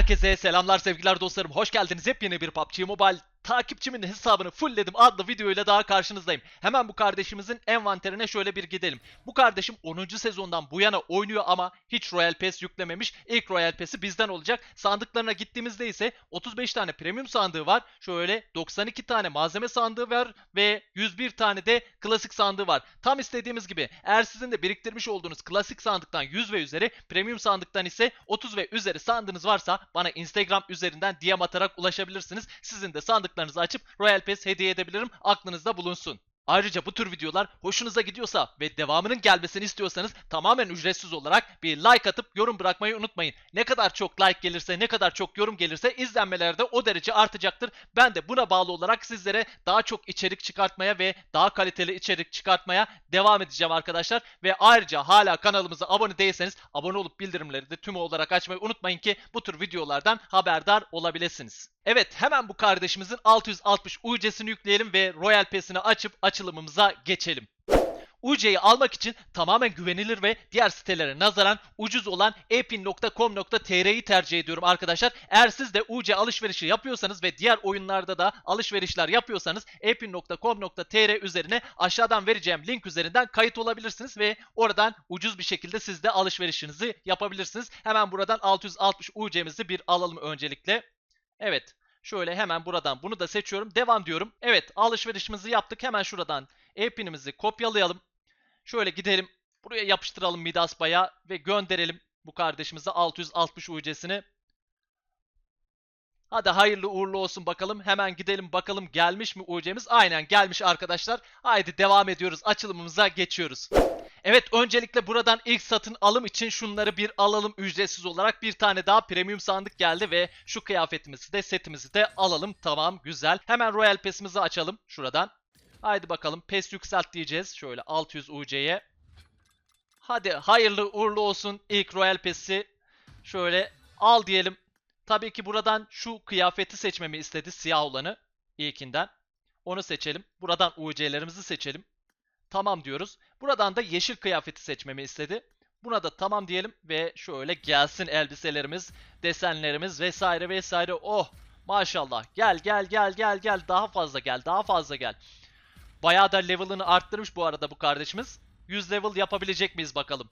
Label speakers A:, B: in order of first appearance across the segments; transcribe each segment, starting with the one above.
A: Herkese selamlar sevgiler dostlarım. Hoş geldiniz. Yepyeni bir PUBG Mobile takipçimin hesabını fullledim adlı videoyla daha karşınızdayım. Hemen bu kardeşimizin envanterine şöyle bir gidelim. Bu kardeşim 10. sezondan bu yana oynuyor ama hiç Royal Pass yüklememiş. İlk Royal Pass'i bizden olacak. Sandıklarına gittiğimizde ise 35 tane premium sandığı var. Şöyle 92 tane malzeme sandığı var ve 101 tane de klasik sandığı var. Tam istediğimiz gibi. Eğer sizin de biriktirmiş olduğunuz klasik sandıktan 100 ve üzeri, premium sandıktan ise 30 ve üzeri sandığınız varsa bana Instagram üzerinden DM atarak ulaşabilirsiniz. Sizin de sandıklarınızı açıp Royal Pass hediye edebilirim. Aklınızda bulunsun. Ayrıca bu tür videolar hoşunuza gidiyorsa ve devamının gelmesini istiyorsanız tamamen ücretsiz olarak bir like atıp yorum bırakmayı unutmayın. Ne kadar çok like gelirse, ne kadar çok yorum gelirse izlenmeler de o derece artacaktır. Ben de buna bağlı olarak sizlere daha çok içerik çıkartmaya ve daha kaliteli içerik çıkartmaya devam edeceğim arkadaşlar. Ve ayrıca hala kanalımıza abone değilseniz abone olup bildirimleri de tümü olarak açmayı unutmayın ki bu tür videolardan haberdar olabilirsiniz. Evet hemen bu kardeşimizin 660 UC'sini yükleyelim ve Royal Pass'ini açıp açılımımıza geçelim. UC'yi almak için tamamen güvenilir ve diğer sitelere nazaran ucuz olan epin.com.tr'yi tercih ediyorum arkadaşlar. Eğer siz de UC alışverişi yapıyorsanız ve diğer oyunlarda da alışverişler yapıyorsanız epin.com.tr üzerine aşağıdan vereceğim link üzerinden kayıt olabilirsiniz ve oradan ucuz bir şekilde siz de alışverişinizi yapabilirsiniz. Hemen buradan 660 UC'mizi bir alalım öncelikle. Evet. Şöyle hemen buradan bunu da seçiyorum. Devam diyorum. Evet alışverişimizi yaptık. Hemen şuradan e-pinimizi kopyalayalım. Şöyle gidelim. Buraya yapıştıralım Midas Bay'a ve gönderelim bu kardeşimize 660 UC'sini. Hadi hayırlı uğurlu olsun bakalım. Hemen gidelim bakalım gelmiş mi UC'miz? Aynen gelmiş arkadaşlar. Haydi devam ediyoruz. Açılımımıza geçiyoruz. Evet öncelikle buradan ilk satın alım için şunları bir alalım ücretsiz olarak. Bir tane daha premium sandık geldi ve şu kıyafetimizi de setimizi de alalım. Tamam güzel. Hemen Royal Pass'imizi açalım şuradan. Haydi bakalım PES yükselt diyeceğiz. Şöyle 600 UC'ye. Hadi hayırlı uğurlu olsun ilk Royal Pass'i. Şöyle al diyelim. Tabii ki buradan şu kıyafeti seçmemi istedi siyah olanı ilkinden. Onu seçelim. Buradan UC'lerimizi seçelim. Tamam diyoruz. Buradan da yeşil kıyafeti seçmemi istedi. Buna da tamam diyelim ve şöyle gelsin elbiselerimiz, desenlerimiz vesaire vesaire. Oh maşallah. Gel gel gel gel gel daha fazla gel daha fazla gel. Bayağı da level'ını arttırmış bu arada bu kardeşimiz. 100 level yapabilecek miyiz bakalım.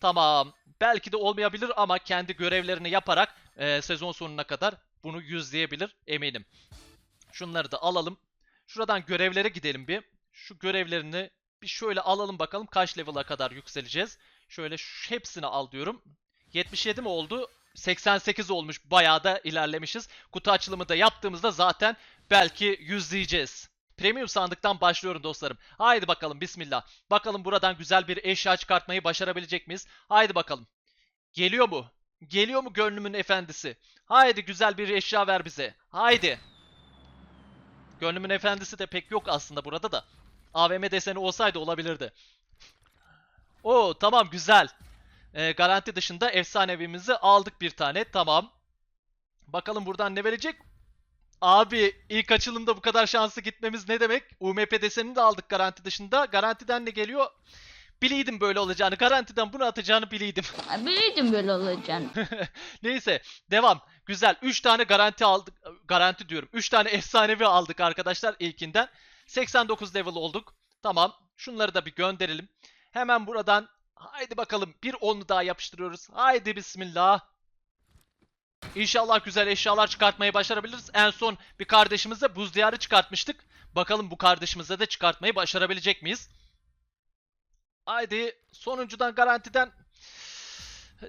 A: Tamam. Belki de olmayabilir ama kendi görevlerini yaparak e, sezon sonuna kadar bunu yüzleyebilir eminim. Şunları da alalım. Şuradan görevlere gidelim bir. Şu görevlerini bir şöyle alalım bakalım kaç level'a kadar yükseleceğiz. Şöyle hepsini al diyorum. 77 mi oldu? 88 olmuş. Bayağı da ilerlemişiz. Kutu açılımı da yaptığımızda zaten belki yüzleyeceğiz. Premium sandıktan başlıyorum dostlarım. Haydi bakalım bismillah. Bakalım buradan güzel bir eşya çıkartmayı başarabilecek miyiz? Haydi bakalım. Geliyor mu? Geliyor mu gönlümün efendisi? Haydi güzel bir eşya ver bize. Haydi. Gönlümün efendisi de pek yok aslında burada da. AVM deseni olsaydı olabilirdi. Oo tamam güzel. Ee, garanti dışında efsanevimizi aldık bir tane. Tamam. Bakalım buradan ne verecek? Abi ilk açılımda bu kadar şanslı gitmemiz ne demek? UMP desenini de aldık garanti dışında. Garantiden ne geliyor? Biliydim böyle olacağını. Garantiden bunu atacağını biliydim.
B: Ay, Biliyordum böyle olacağını.
A: Neyse devam. Güzel. 3 tane garanti aldık. Garanti diyorum. 3 tane efsanevi aldık arkadaşlar ilkinden. 89 level olduk. Tamam. Şunları da bir gönderelim. Hemen buradan haydi bakalım bir onlu daha yapıştırıyoruz. Haydi bismillah. İnşallah güzel eşyalar çıkartmayı başarabiliriz. En son bir kardeşimize buz diyarı çıkartmıştık. Bakalım bu kardeşimize de çıkartmayı başarabilecek miyiz? Haydi sonuncudan garantiden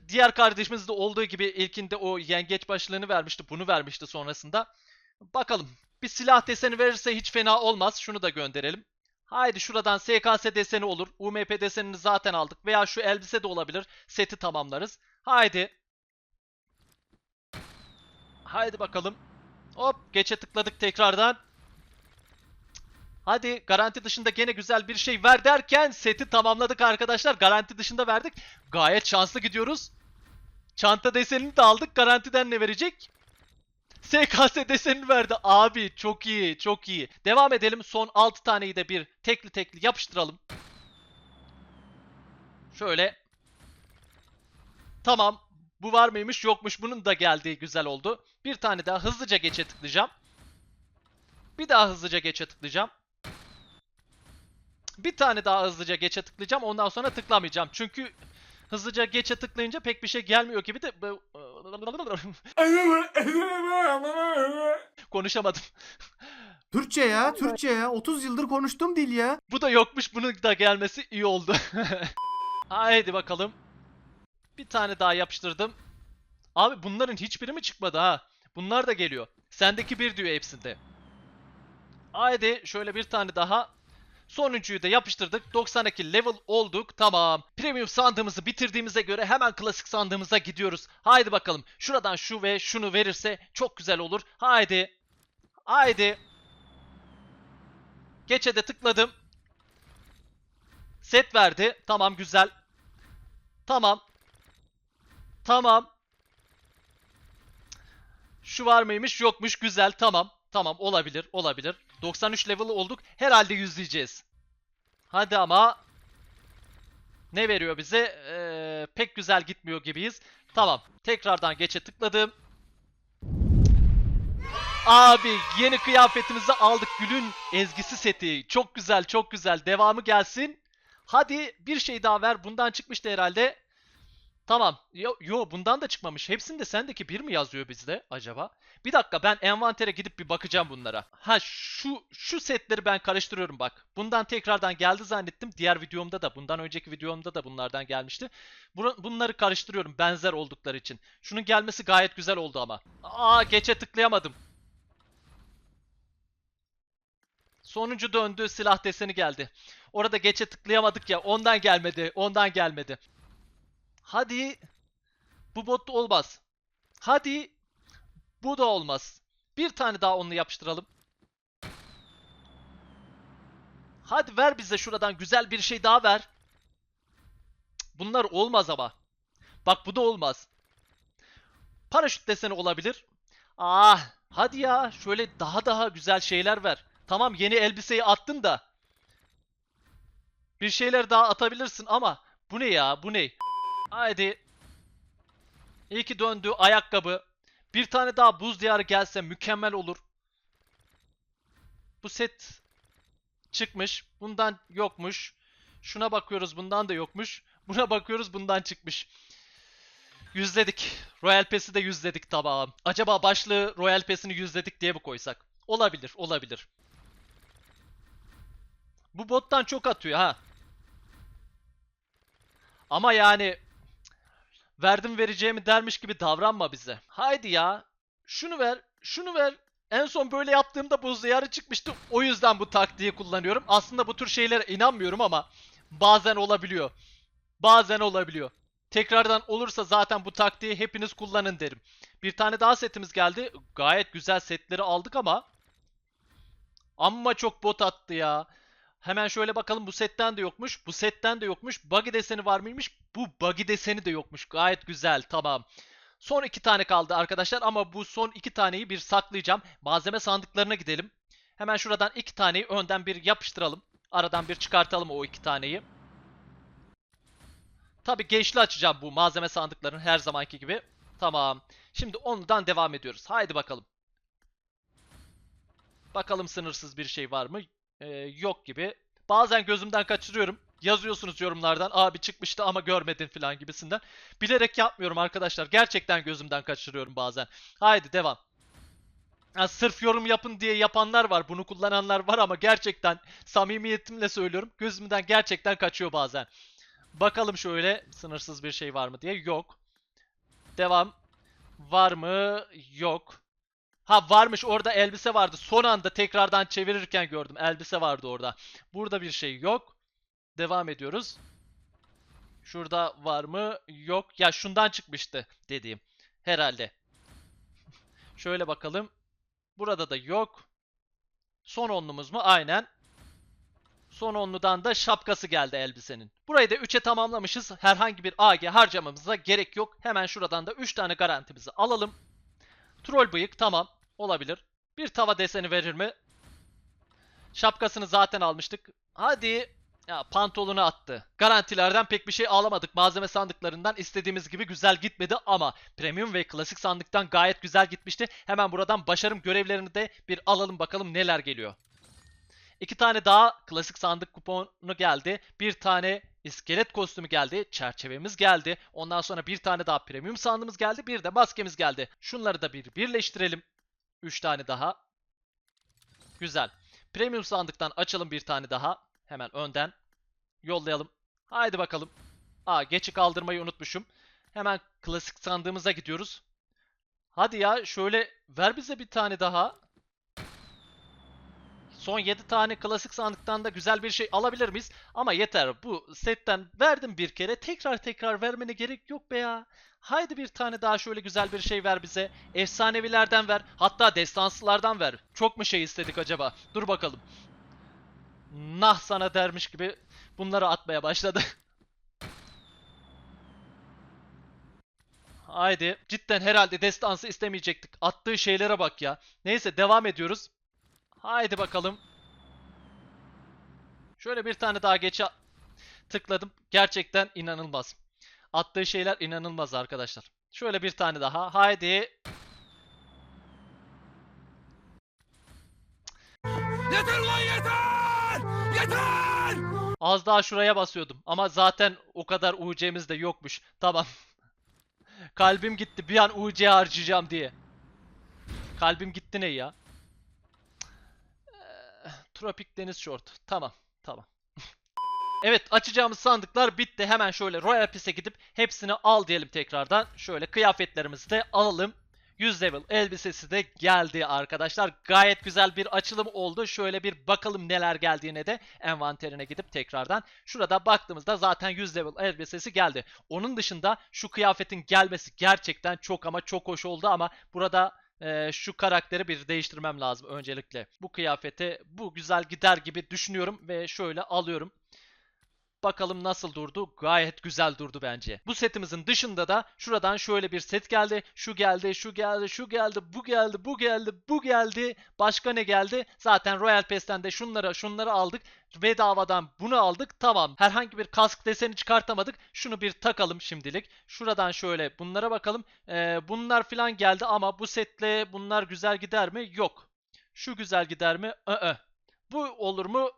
A: diğer kardeşimiz de olduğu gibi ilkinde o yengeç başlığını vermişti. Bunu vermişti sonrasında. Bakalım. Bir silah deseni verirse hiç fena olmaz. Şunu da gönderelim. Haydi şuradan SKS deseni olur. UMP desenini zaten aldık. Veya şu elbise de olabilir. Seti tamamlarız. Haydi. Haydi bakalım. Hop geçe tıkladık tekrardan. Hadi garanti dışında gene güzel bir şey ver derken seti tamamladık arkadaşlar. Garanti dışında verdik. Gayet şanslı gidiyoruz. Çanta desenini de aldık. Garantiden ne verecek? SKS desenini verdi. Abi çok iyi çok iyi. Devam edelim. Son 6 taneyi de bir tekli tekli yapıştıralım. Şöyle. Tamam. Bu var mıymış yokmuş. Bunun da geldiği güzel oldu. Bir tane daha hızlıca geçe tıklayacağım. Bir daha hızlıca geçe tıklayacağım. Bir tane daha hızlıca geçe tıklayacağım. Ondan sonra tıklamayacağım. Çünkü hızlıca geçe tıklayınca pek bir şey gelmiyor gibi de... Konuşamadım.
C: Türkçe ya, Türkçe ya. 30 yıldır konuştuğum dil ya.
A: Bu da yokmuş. Bunun da gelmesi iyi oldu. Haydi bakalım. Bir tane daha yapıştırdım. Abi bunların hiçbiri mi çıkmadı ha? Bunlar da geliyor. Sendeki bir diyor hepsinde. Haydi şöyle bir tane daha. Sonuncuyu da yapıştırdık. 92 level olduk. Tamam. Premium sandığımızı bitirdiğimize göre hemen klasik sandığımıza gidiyoruz. Haydi bakalım. Şuradan şu ve şunu verirse çok güzel olur. Haydi. Haydi. Geçe de tıkladım. Set verdi. Tamam güzel. Tamam. Tamam. Şu var mıymış? Yokmuş. Güzel. Tamam. Tamam olabilir. Olabilir. 93 level olduk. Herhalde yüzleyeceğiz. Hadi ama. Ne veriyor bize? Ee, pek güzel gitmiyor gibiyiz. Tamam. Tekrardan geçe tıkladım. Abi yeni kıyafetimizi aldık. Gül'ün ezgisi seti. Çok güzel çok güzel. Devamı gelsin. Hadi bir şey daha ver. Bundan çıkmıştı herhalde. Tamam. Yo, yo bundan da çıkmamış. Hepsinde sendeki bir mi yazıyor bizde acaba? Bir dakika ben envantere gidip bir bakacağım bunlara. Ha şu şu setleri ben karıştırıyorum bak. Bundan tekrardan geldi zannettim. Diğer videomda da bundan önceki videomda da bunlardan gelmişti. Bur- bunları karıştırıyorum benzer oldukları için. Şunun gelmesi gayet güzel oldu ama. Aa geçe tıklayamadım. Sonuncu döndü silah deseni geldi. Orada geçe tıklayamadık ya ondan gelmedi. Ondan gelmedi. Hadi. Bu bot da olmaz. Hadi. Bu da olmaz. Bir tane daha onu yapıştıralım. Hadi ver bize şuradan güzel bir şey daha ver. Bunlar olmaz ama. Bak bu da olmaz. Paraşüt deseni olabilir. Ah, hadi ya. Şöyle daha daha güzel şeyler ver. Tamam yeni elbiseyi attın da. Bir şeyler daha atabilirsin ama bu ne ya? Bu ne? Haydi. İyi ki döndü ayakkabı. Bir tane daha buz diyarı gelse mükemmel olur. Bu set çıkmış. Bundan yokmuş. Şuna bakıyoruz bundan da yokmuş. Buna bakıyoruz bundan çıkmış. Yüzledik. Royal Pass'i de yüzledik tamam. Acaba başlığı Royal Pass'ini yüzledik diye mi koysak? Olabilir, olabilir. Bu bottan çok atıyor ha. Ama yani verdim vereceğimi dermiş gibi davranma bize. Haydi ya. Şunu ver, şunu ver. En son böyle yaptığımda buz diyarı çıkmıştı. O yüzden bu taktiği kullanıyorum. Aslında bu tür şeylere inanmıyorum ama bazen olabiliyor. Bazen olabiliyor. Tekrardan olursa zaten bu taktiği hepiniz kullanın derim. Bir tane daha setimiz geldi. Gayet güzel setleri aldık ama amma çok bot attı ya. Hemen şöyle bakalım bu setten de yokmuş. Bu setten de yokmuş. Buggy deseni var mıymış? Bu buggy deseni de yokmuş. Gayet güzel. Tamam. Son iki tane kaldı arkadaşlar ama bu son iki taneyi bir saklayacağım. Malzeme sandıklarına gidelim. Hemen şuradan iki taneyi önden bir yapıştıralım. Aradan bir çıkartalım o iki taneyi. Tabi geçli açacağım bu malzeme sandıklarını her zamanki gibi. Tamam. Şimdi ondan devam ediyoruz. Haydi bakalım. Bakalım sınırsız bir şey var mı? Ee, yok gibi. Bazen gözümden kaçırıyorum. Yazıyorsunuz yorumlardan abi çıkmıştı ama görmedin falan gibisinden. Bilerek yapmıyorum arkadaşlar. Gerçekten gözümden kaçırıyorum bazen. Haydi devam. Ha, sırf yorum yapın diye yapanlar var. Bunu kullananlar var ama gerçekten samimiyetimle söylüyorum. Gözümden gerçekten kaçıyor bazen. Bakalım şöyle sınırsız bir şey var mı diye. Yok. Devam. Var mı? Yok. Ha varmış orada elbise vardı. Son anda tekrardan çevirirken gördüm. Elbise vardı orada. Burada bir şey yok. Devam ediyoruz. Şurada var mı? Yok. Ya şundan çıkmıştı dediğim. Herhalde. Şöyle bakalım. Burada da yok. Son onlumuz mu? Aynen. Son onludan da şapkası geldi elbisenin. Burayı da 3'e tamamlamışız. Herhangi bir AG harcamamıza gerek yok. Hemen şuradan da 3 tane garantimizi alalım. Troll bıyık tamam. Olabilir. Bir tava deseni verir mi? Şapkasını zaten almıştık. Hadi. Ya pantolonu attı. Garantilerden pek bir şey alamadık. Malzeme sandıklarından istediğimiz gibi güzel gitmedi ama premium ve klasik sandıktan gayet güzel gitmişti. Hemen buradan başarım görevlerini de bir alalım bakalım neler geliyor. İki tane daha klasik sandık kuponu geldi. Bir tane iskelet kostümü geldi. Çerçevemiz geldi. Ondan sonra bir tane daha premium sandığımız geldi. Bir de maskemiz geldi. Şunları da bir birleştirelim. Üç tane daha. Güzel. Premium sandıktan açalım bir tane daha. Hemen önden yollayalım. Haydi bakalım. Aa geçi kaldırmayı unutmuşum. Hemen klasik sandığımıza gidiyoruz. Hadi ya şöyle ver bize bir tane daha. Son 7 tane klasik sandıktan da güzel bir şey alabilir miyiz? Ama yeter bu setten verdim bir kere tekrar tekrar vermene gerek yok be ya. Haydi bir tane daha şöyle güzel bir şey ver bize. Efsanevilerden ver. Hatta destansılardan ver. Çok mu şey istedik acaba? Dur bakalım. Nah sana dermiş gibi bunları atmaya başladı. Haydi. Cidden herhalde destansı istemeyecektik. Attığı şeylere bak ya. Neyse devam ediyoruz. Haydi bakalım. Şöyle bir tane daha geçe tıkladım. Gerçekten inanılmaz. Attığı şeyler inanılmaz arkadaşlar. Şöyle bir tane daha. Haydi.
D: Yeter ulan yeter! Yeter!
A: Az daha şuraya basıyordum. Ama zaten o kadar UC'miz de yokmuş. Tamam. Kalbim gitti. Bir an UC harcayacağım diye. Kalbim gitti ne ya? Tropik Deniz Short. Tamam. Tamam. evet açacağımız sandıklar bitti. Hemen şöyle Royal Pass'e gidip hepsini al diyelim tekrardan. Şöyle kıyafetlerimizi de alalım. 100 level elbisesi de geldi arkadaşlar. Gayet güzel bir açılım oldu. Şöyle bir bakalım neler geldiğine de envanterine gidip tekrardan. Şurada baktığımızda zaten 100 level elbisesi geldi. Onun dışında şu kıyafetin gelmesi gerçekten çok ama çok hoş oldu ama burada e, şu karakteri bir değiştirmem lazım öncelikle. Bu kıyafete bu güzel gider gibi düşünüyorum ve şöyle alıyorum. Bakalım nasıl durdu? Gayet güzel durdu bence. Bu setimizin dışında da şuradan şöyle bir set geldi. Şu geldi, şu geldi, şu geldi, bu geldi, bu geldi, bu geldi. Başka ne geldi? Zaten Royal Pass'ten de şunları, şunları aldık. Bedavadan bunu aldık. Tamam. Herhangi bir kask deseni çıkartamadık. Şunu bir takalım şimdilik. Şuradan şöyle bunlara bakalım. Ee, bunlar falan geldi ama bu setle bunlar güzel gider mi? Yok. Şu güzel gider mi? Iı. Bu olur mu?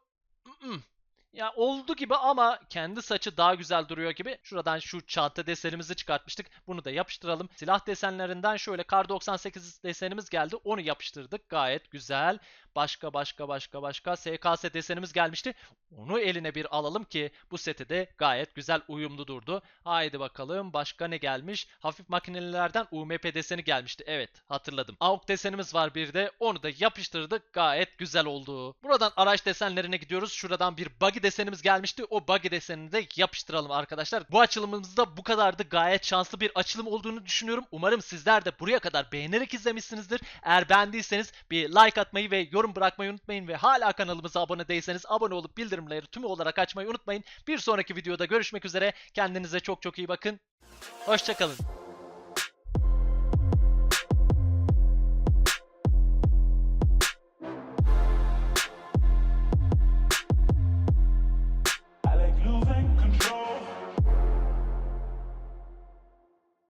A: Mm-mm. Ya oldu gibi ama kendi saçı daha güzel duruyor gibi. Şuradan şu çanta desenimizi çıkartmıştık. Bunu da yapıştıralım. Silah desenlerinden şöyle Kar 98 desenimiz geldi. Onu yapıştırdık. Gayet güzel. Başka başka başka başka SKS desenimiz gelmişti. Onu eline bir alalım ki bu seti de gayet güzel uyumlu durdu. Haydi bakalım başka ne gelmiş? Hafif makinelilerden UMP deseni gelmişti. Evet hatırladım. AUK desenimiz var bir de. Onu da yapıştırdık. Gayet güzel oldu. Buradan araç desenlerine gidiyoruz. Şuradan bir buggy desenimiz gelmişti. O buggy desenini de yapıştıralım arkadaşlar. Bu açılımımızda bu kadardı. Gayet şanslı bir açılım olduğunu düşünüyorum. Umarım sizler de buraya kadar beğenerek izlemişsinizdir. Eğer beğendiyseniz bir like atmayı ve yorum bırakmayı unutmayın ve hala kanalımıza abone değilseniz abone olup bildirimleri tümü olarak açmayı unutmayın. Bir sonraki videoda görüşmek üzere. Kendinize çok çok iyi bakın. Hoşçakalın.